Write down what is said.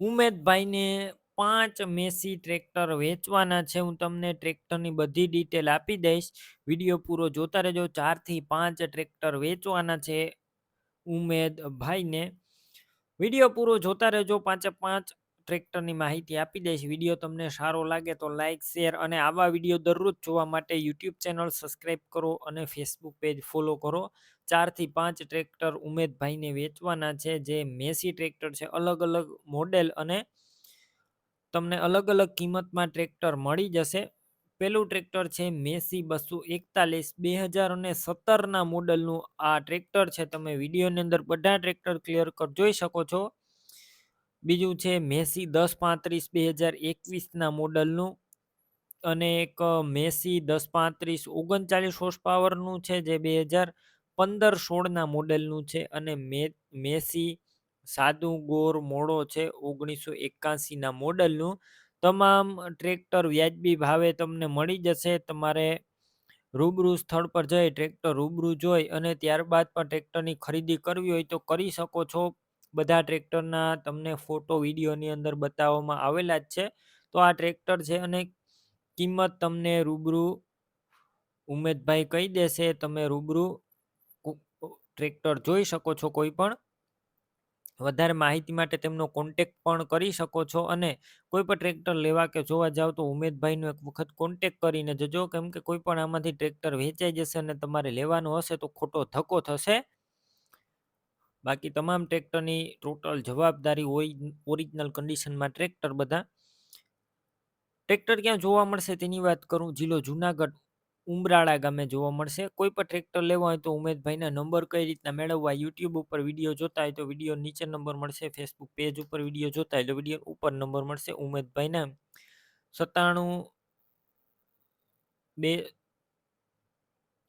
ઉમેદભાઈને પાંચ Massey tractor વેચવાના છે. હું તમને ટ્રેક્ટરની બધી ડિટેલ આપી દઈશ. વીડિયો પૂરો જોતા રહેજો. ચારથી પાંચ ટ્રેક્ટર વેચવાના છે ઉમેદભાઈને. વીડિયો પૂરો જોતા રહેજો. પાંચે પાંચ ટ્રેક્ટરની માહિતી આપી દઈશ. વીડિયો તમને સારો લાગે તો લાઇક શેર અને આવા વીડિયો દરરોજ જોવા માટે યુટ્યુબ ચેનલ સબસ્ક્રાઈબ કરો અને ફેસબુક પેજ ફોલો કરો. ચારથી પાંચ ટ્રેક્ટર ઉમેદભાઈને વેચવાના છે. જે મેસી ટ્રેક્ટર છે. અલગ અલગ મોડેલ અને તમને અલગ અલગ કિંમતમાં ટ્રેક્ટર મળી જશે. પેલું ટ્રેક્ટર છે મેસી બસો એકતાલીસ. બે હજાર અને સત્તરના મોડલનું આ ટ્રેક્ટર છે. તમે વિડીયોની અંદર બધા ટ્રેક્ટર ક્લિયર કર, જોઈ શકો છો. બીજું છે મેસી દસ પાંત્રીસ બે હજાર એકવીસના મોડલનું અને એક મેસી દસ પાંત્રીસ ઓગણચાલીસ હોર્સ પાવરનું છે જે બે હજાર પંદર સોળના મોડેલનું છે અને મેસી સાદું, ગોર, મોડો છે ઓગણીસો એકાસીના મોડલનું. તમામ ટ્રેક્ટર વ્યાજબી ભાવે તમને મળી જશે. તમારે રૂબરૂ સ્થળ પર જઈ ટ્રેક્ટર રૂબરૂ જોઈ અને ત્યારબાદ પણ ટ્રેક્ટરની ખરીદી કરવી હોય તો કરી શકો છો. બધા ટ્રેક્ટરના તમને ફોટો વિડીયોની અંદર બતાવવામાં આવેલા જ છે. તો આ ટ્રેક્ટર છે અને કિંમત તમને રૂબરૂ ઉમેદભાઈ કહી દેશે. તમે રૂબરૂ ટ્રેક્ટર જોઈ શકો છો કોઈ પણ. વધારે માહિતી માટે તેમનો કોન્ટેક પણ કરી શકો છો અને કોઈ પણ ટ્રેક્ટર લેવા કે જોવા જાવ તો ઉમેદભાઈનો એક વખત કોન્ટેક કરીને જજો. કેમ કે કોઈ પણ આમાંથી ટ્રેક્ટર વેચાઈ જશે અને તમારે લેવાનું હશે તો ખોટો ધક્કો થશે. બાકી તમામ ટ્રેક્ટરની ટોટલ જવાબદારી હોય, ઓરિજિનલ કન્ડિશનમાં ટ્રેક્ટર બધા. ટ્રેક્ટર ક્યાં જોવા મળશે તેની વાત કરું, જિલ્લો જુનાગઢ, ઉમરાળા ગામે જોવા મળશે. કોઈ પણ ટ્રેક્ટર લેવા હોય તો ઉમેદભાઈના નંબર કઈ રીતના મેળવવા, યુટ્યુબ ઉપર વીડિયો જોતા હોય તો વીડિયો નીચે નંબર મળશે, ફેસબુક પેજ ઉપર વીડિયો જોતા હોય તો વીડિયો ઉપર નંબર મળશે. ઉમેદભાઈના સત્તાણું બે